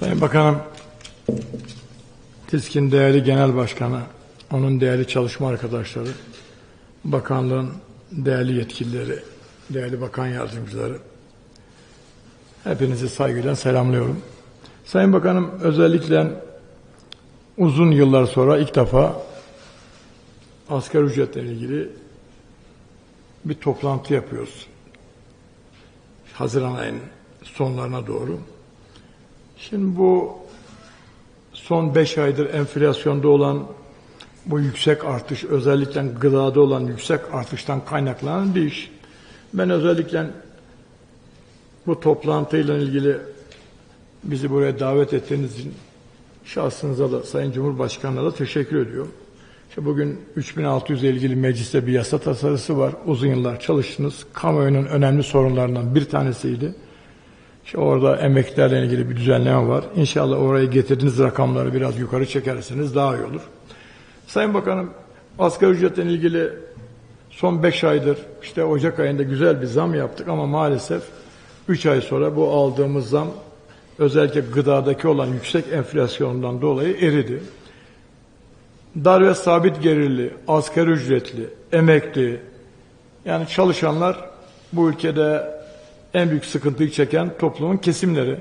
Sayın Bakanım, TİSK'in değerli genel başkanı, onun değerli çalışma arkadaşları, bakanlığın değerli yetkilileri, değerli bakan yardımcıları, hepinizi saygıyla selamlıyorum. Sayın Bakanım, özellikle uzun yıllar sonra ilk defa asgari ücretle ilgili bir toplantı yapıyoruz. Haziran ayının sonlarına doğru. Şimdi bu son beş aydır enflasyonda olan bu yüksek artış, özellikle gıdada olan yüksek artıştan kaynaklanan bir iş. Ben özellikle bu toplantıyla ilgili bizi buraya davet ettiğiniz için şahsınıza da Sayın Cumhurbaşkanı'na da teşekkür ediyorum. İşte bugün 3600 ile ilgili mecliste bir yasa tasarısı var. Uzun yıllar çalıştınız. Kamuoyunun önemli sorunlarından bir tanesiydi. İşte orada emeklilerle ilgili bir düzenleme var. İnşallah oraya getirdiğiniz rakamları biraz yukarı çekerseniz daha iyi olur. Sayın Bakanım, asgari ücretle ilgili son 5 aydır işte Ocak ayında güzel bir zam yaptık ama maalesef 3 ay sonra bu aldığımız zam özellikle gıdadaki olan yüksek enflasyondan dolayı eridi. Dar ve sabit gelirli, asgari ücretli, emekli, yani çalışanlar bu ülkede en büyük sıkıntıyı çeken toplumun kesimleri.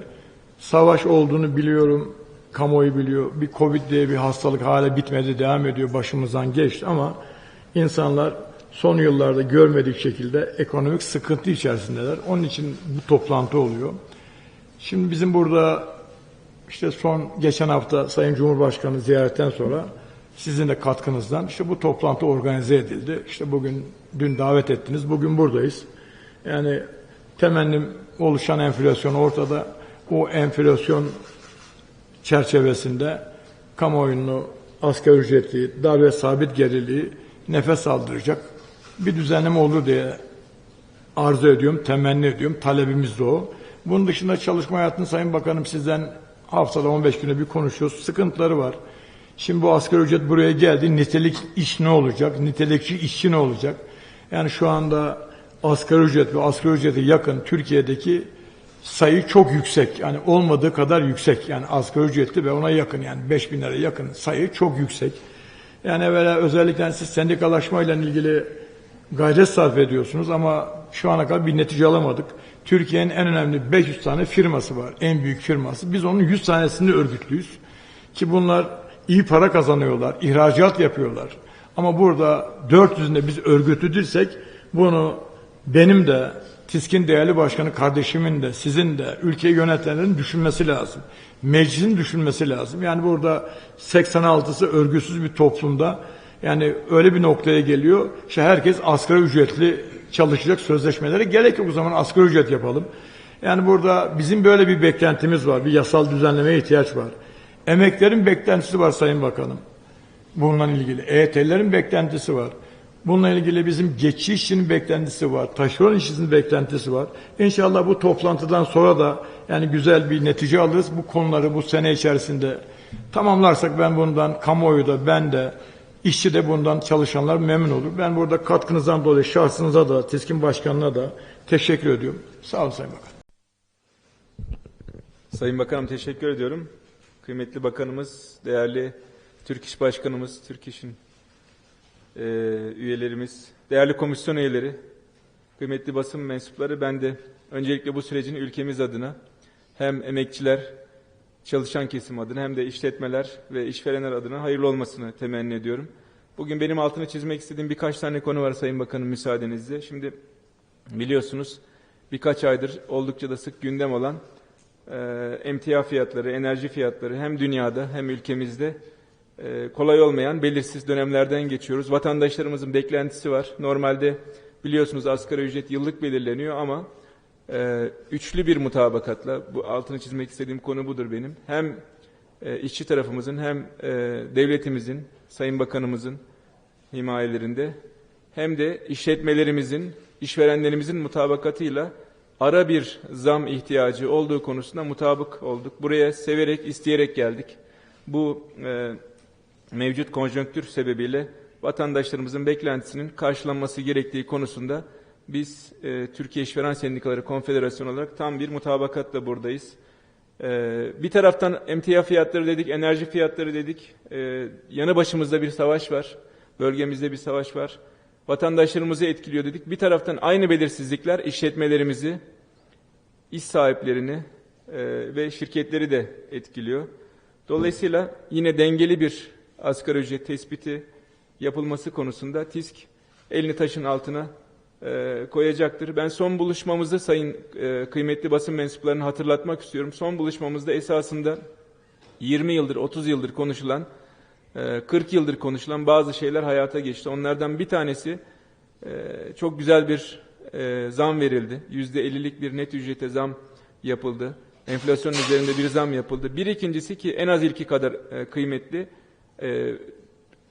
Savaş olduğunu biliyorum, kamuoyu biliyor. Bir Covid diye bir hastalık hala bitmedi, devam ediyor, başımızdan geçti ama insanlar son yıllarda görmedik şekilde ekonomik sıkıntı içerisindeler. Onun için bu toplantı oluyor. Şimdi bizim burada işte son geçen hafta Sayın Cumhurbaşkanı ziyaretten sonra sizin de katkınızdan işte bu toplantı organize edildi. İşte bugün dün davet ettiniz. Bugün buradayız. Yani temennim oluşan enflasyon ortada. O enflasyon çerçevesinde kamuoyunu asgari ücretli, dar ve sabit gelirliği nefes aldıracak bir düzenleme olur diye arzu ediyorum, temenni ediyorum. Talebimiz de o. Bunun dışında çalışma hayatını Sayın Bakanım sizden haftada 15 günde bir konuşuyoruz. Sıkıntıları var. Şimdi bu asgari ücret buraya geldi. Nitelik iş ne olacak? Nitelikçi işçi ne olacak? Yani şu anda asgari ücret ve asgari ücrete yakın Türkiye'deki sayı çok yüksek. Yani olmadığı kadar yüksek. Yani asgari ücretli ve ona yakın yani 5 bin lira yakın sayı çok yüksek. Yani evvela özellikle siz sendikalaşmayla ilgili gayret sarf ediyorsunuz ama şu ana kadar bir netice alamadık. Türkiye'nin en önemli 500 tane firması var. En büyük firması. Biz onun 100 tanesinde örgütlüyüz. Ki bunlar iyi para kazanıyorlar, ihracat yapıyorlar. Ama burada 400'ünde biz örgütlüdürsek bunu benim de TİSK'in değerli başkanı kardeşimin de sizin de ülkeyi yönetenlerin düşünmesi lazım. Meclisin düşünmesi lazım. Yani burada 86'sı örgütsüz bir toplumda yani öyle bir noktaya geliyor. İşte herkes asgari ücretli çalışacak sözleşmelere gerek yok o zaman asgari ücret yapalım. Yani burada bizim böyle bir beklentimiz var. Bir yasal düzenlemeye ihtiyaç var. Emeklerin beklentisi var Sayın Bakanım. Bununla ilgili. EYT'lerin beklentisi var. Bununla ilgili bizim geçici işçinin beklentisi var. Taşeron işçinin beklentisi var. İnşallah bu toplantıdan sonra da yani güzel bir netice alırız. Bu konuları bu sene içerisinde tamamlarsak ben bundan kamuoyu da ben de işçi de bundan çalışanlar memnun olur. Ben burada katkınızdan dolayı şahsınıza da TİSK'in başkanına da teşekkür ediyorum. Sağ olun Sayın Bakan. Sayın Bakanım teşekkür ediyorum. Kıymetli Bakanımız, değerli Türk İş Başkanımız, Türk İş'in e, üyelerimiz, değerli komisyon üyeleri, kıymetli basın mensupları ben de öncelikle bu sürecin ülkemiz adına hem emekçiler, çalışan kesim adına hem de işletmeler ve işverenler adına hayırlı olmasını temenni ediyorum. Bugün benim altını çizmek istediğim birkaç tane konu var Sayın Bakanım müsaadenizle. Şimdi biliyorsunuz birkaç aydır oldukça da sık gündem olan e, emtia fiyatları, enerji fiyatları hem dünyada hem ülkemizde kolay olmayan belirsiz dönemlerden geçiyoruz. Vatandaşlarımızın beklentisi var. Normalde biliyorsunuz asgari ücret yıllık belirleniyor ama e, üçlü bir mutabakatla, bu altını çizmek istediğim konu budur benim. Hem e, işçi tarafımızın hem e, devletimizin, Sayın Bakanımızın himayelerinde hem de işletmelerimizin, işverenlerimizin mutabakatıyla ara bir zam ihtiyacı olduğu konusunda mutabık olduk. Buraya severek, isteyerek geldik. Bu e, mevcut konjonktür sebebiyle vatandaşlarımızın beklentisinin karşılanması gerektiği konusunda biz e, Türkiye İşveren Sendikaları Konfederasyonu olarak tam bir mutabakatla buradayız. Ee, bir taraftan emtia fiyatları dedik, enerji fiyatları dedik. Ee, yanı başımızda bir savaş var. Bölgemizde bir savaş var. Vatandaşlarımızı etkiliyor dedik. Bir taraftan aynı belirsizlikler işletmelerimizi, iş sahiplerini e, ve şirketleri de etkiliyor. Dolayısıyla yine dengeli bir asgari ücret tespiti yapılması konusunda TİSK elini taşın altına e, koyacaktır. Ben son buluşmamızda sayın e, kıymetli basın mensuplarını hatırlatmak istiyorum. Son buluşmamızda esasında 20 yıldır, 30 yıldır konuşulan, e, 40 yıldır konuşulan bazı şeyler hayata geçti. Onlardan bir tanesi e, çok güzel bir e, zam verildi. %50'lik bir net ücrete zam yapıldı. Enflasyon üzerinde bir zam yapıldı. Bir ikincisi ki en az ilki kadar e, kıymetli, e,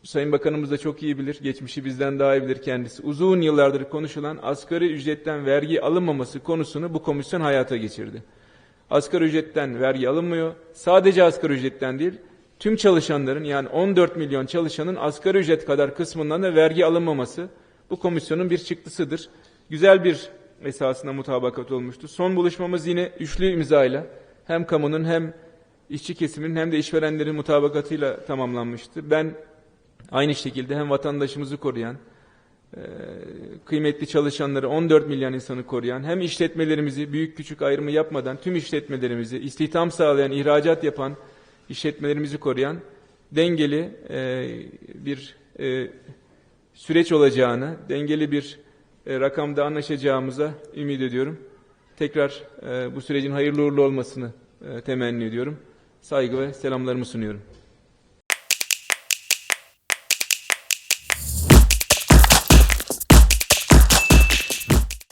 Sayın Bakanımız da çok iyi bilir, geçmişi bizden daha iyi bilir kendisi. Uzun yıllardır konuşulan asgari ücretten vergi alınmaması konusunu bu komisyon hayata geçirdi. Asgari ücretten vergi alınmıyor. Sadece asgari ücretten değil, tüm çalışanların yani 14 milyon çalışanın asgari ücret kadar kısmından da vergi alınmaması bu komisyonun bir çıktısıdır. Güzel bir esasına mutabakat olmuştu. Son buluşmamız yine üçlü imzayla hem kamunun hem işçi kesiminin hem de işverenlerin mutabakatıyla tamamlanmıştı. Ben Aynı şekilde hem vatandaşımızı koruyan, e, kıymetli çalışanları 14 milyon insanı koruyan, hem işletmelerimizi büyük küçük ayrımı yapmadan tüm işletmelerimizi istihdam sağlayan, ihracat yapan işletmelerimizi koruyan dengeli e, bir e, süreç olacağını, dengeli bir rakamda anlaşacağımıza ümit ediyorum. Tekrar bu sürecin hayırlı uğurlu olmasını temenni ediyorum. Saygı ve selamlarımı sunuyorum.